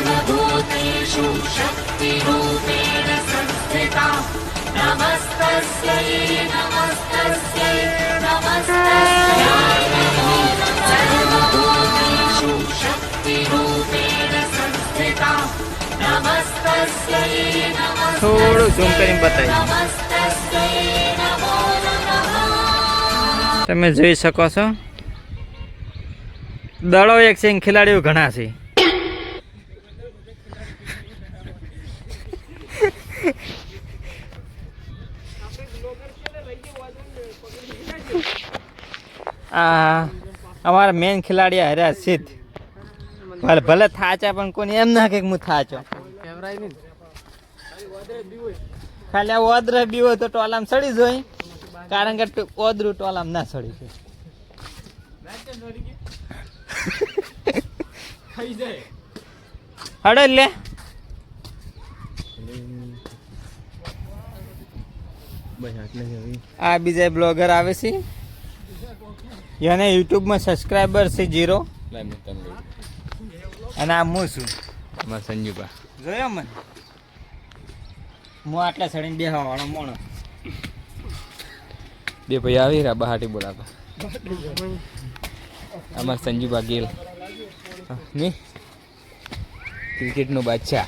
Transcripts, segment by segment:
सर्वभूतेषु शक्तिरूपेण संस्थिता नमस्तस्यै नमस्तस्यै नमस्तस्यै नमो नमः सर्वभूतेषु शक्तिरूपेण संस्थिता नमस्तस्यै नमस्तस्यै થોડું ઝૂમ કરીને બતાવી नमस्तस्यै नमो नमः તમે જોઈ શકો છો દડો એક છે ને ખેલાડીઓ ઘણા છે આ અમારા મેન ખેલાડી હર્યા સિદ્ધ. ભલે ભલે થાચા પણ કોને એમ ના કે હું થાચો. ખાલી આ ઓદ્ર બીવો તો ટોલામ સડી જોઈ કારણ કે ઓદરું ટોલામ ના સડી છે હડો લે. આ બીજા બ્લોગર આવે છે. એને યુટ્યુબમાં સબસ્ક્રાઈબર છે જીરો અને આ હું છું. સંજુભા. જોયો મને? હું આટલા સડીને બેહવા વાળો મોણો. બે ભાઈ આવી રહ્યા બહાટી બોલાવા અમાર સંજુભા ગેલ. ની? ક્રિકેટનો બાદશાહ.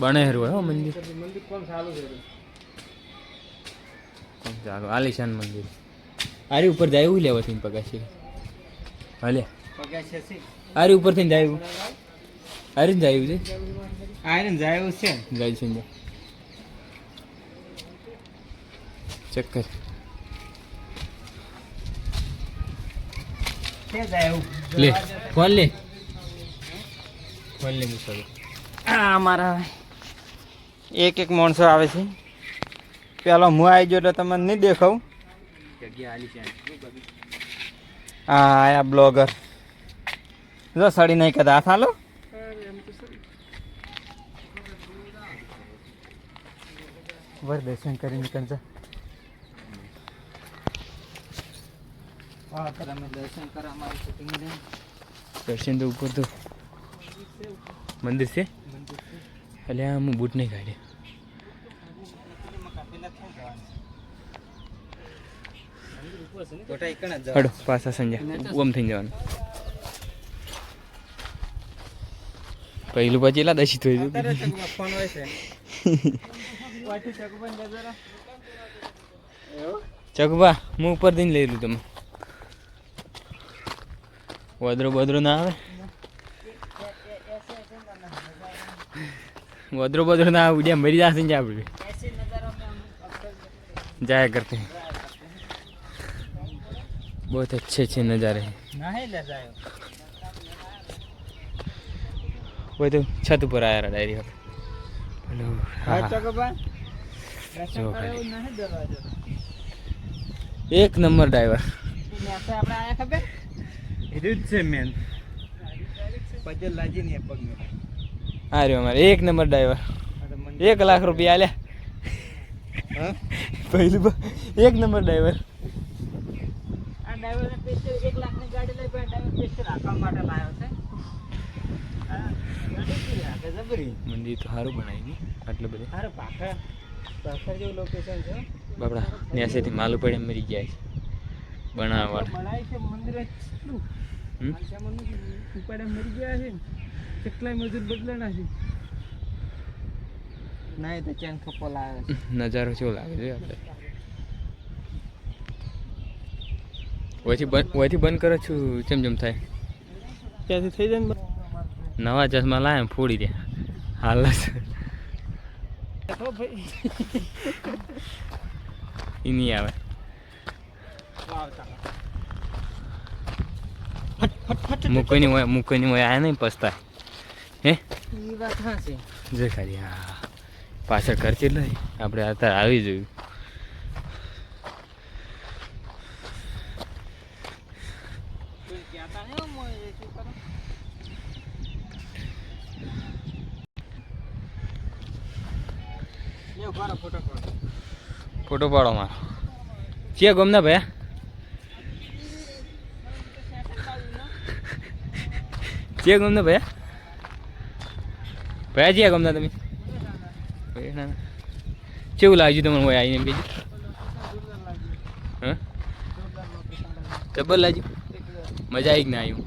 બને હેરું હો મંદિર. કોણ ચાલુ આલિશાન મંદિર. આરી ઉપર જાય એવું લેવા થઈને પગાશી? છે. હાલે આરી ઉપર થઈને જાય આરી જાય એવું છે? આરી જાય એવું છે. જાય છે ચક્કર લે ખોલ લે. ખોલ લે મુસાદ આ અમારા એક એક માણસો આવે છે. પેલો હું આવી ગયો એટલે તમને નહીં દેખાવું. હા, આ આયા બ્લોગર. જો સડી નહીં કદા હાથ હાલો વર દર્શન કરીને હા દર્શન તો ઉપર તો મંદિર છે મંદિર છે? એટલે હું બૂટ નહીં જ હડો પાછા સંજય. ઓમ થઈ જવાનું. પહેલું પછી એલા દશી થઈ જરા ચકબા હું ઉપર દઈને લઈ લઉં તમે વદરો બદરો ના આવે? વદરો બદરો ના આવે ઉડ્યા મરી જશે ને આપણે ऐसे नजारा में हम जाया करते हैं बहुत अच्छे अच्छे नज़ारे हैं नहीं ले जाए वो तो छत ऊपर आया रहा डायरी हेलो हाँ हाँ। ચકબા જો ખાલી. નહીં દરવાજો एक नंबर ड्राइवर આપણે આયા ખબર કીધું જ છે મેન પછી લાજી નહીં પગ આ અમારે. એક પણ ડ્રાઈવર એક લાખ રૂપિયા લાવ્યો પહેલું એક નંબર ડ્રાઈવર મંદિર તો સારું બનાવી આટલું બધું. અરે પાખર પાખર જેવું લોકેશન છે બાપડા ન્યાસેથી માલું પડે એમ મરી ગયા છે. બનાવવા બનાય મંદિર. ઉપાડે મરી ગયા છે. કેટલાય મજૂર બદલાના છે. ના એ તો ચેન લાવે નજારો કેવો લાગે છે આપણે ઓયથી બંધ ઓયથી બંધ કરો છું જેમ જેમ થાય. ત્યાંથી થઈ જાય ને નવા ચશ્મા લાયા ફોડી દે. હાલ ભાઈ. એ નહીં આવે. આવતા મૂકોની હોય મૂકવાની હોય આ નહીં પસ્તાય હે? એ વાત હા છે. જે ખાલી હા. પાછળ ખર્ચી લઈ આપણે અત્યારે આવી જોયું. ફોટો પાડો. મારો. છે ગમના ભયા છે ગમતા ભયા ભયા જ્યાં ગમતા તમે? કેવું લાગ્યું તમને હોય આવીને બીજું? હા? ડબલ લાગ્યું? મજા આવી કે ના આવ્યું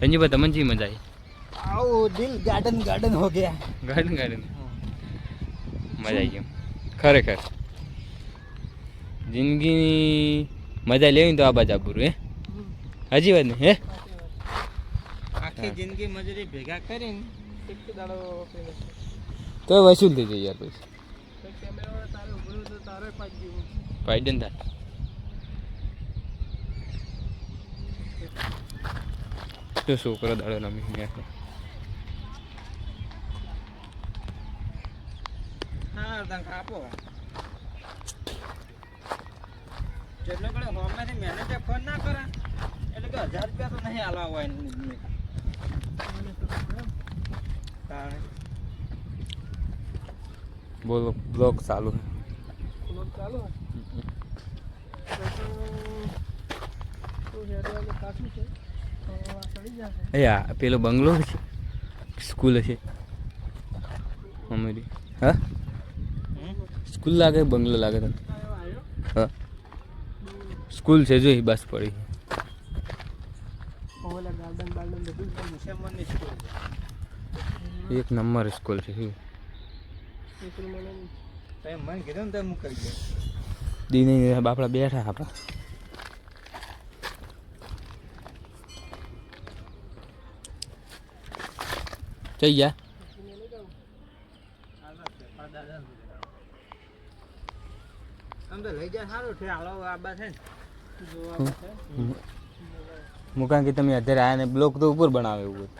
સંજીભાઈ તમને જી મજા આવી આવો દિલ ગાર્ડન ગાર્ડન હો ગયા. ગાર્ડન ગાર્ડન મજા આવી ગઈ ખરેખર. જિંદગીની મજા લેવી તો આ બાજુ પૂરું હે? હજી વાત નહીં હે? આખી જિંદગી મજૂરી ભેગા કરીને તો વસૂલ થઈ જાય યાર પછી. કેમેરા તારે ઉભું તો તારે પાંચ જેવું ફાયદો ને થાય. તો છોકરો દાડો રમી ગયા હા તને જેટલો કડે હોમમાંથી મેનેજર ફોન ના કરે. એટલે કે હજાર રૂપિયા તો નહીં આલવા હોય બોલો બ્લોગ ચાલુ ચાલો એ આ પેલો બંગલો છે. સ્કૂલ છે. અમારી હા સ્કૂલ લાગે બંગલો લાગે તને? હા. સ્કૂલ છે જોઈ બસ પડી. એક નંબર સ્કૂલ છે દીને બાપડા બેઠા આપણા. જઈ ગયા? આમ તો લઈ જાય સારું છે. હાલો આબા છે ને. જોવા છે મુકાન કે તમે અત્યારે આને બ્લોક તો ઉપર બનાવે એવું એવું?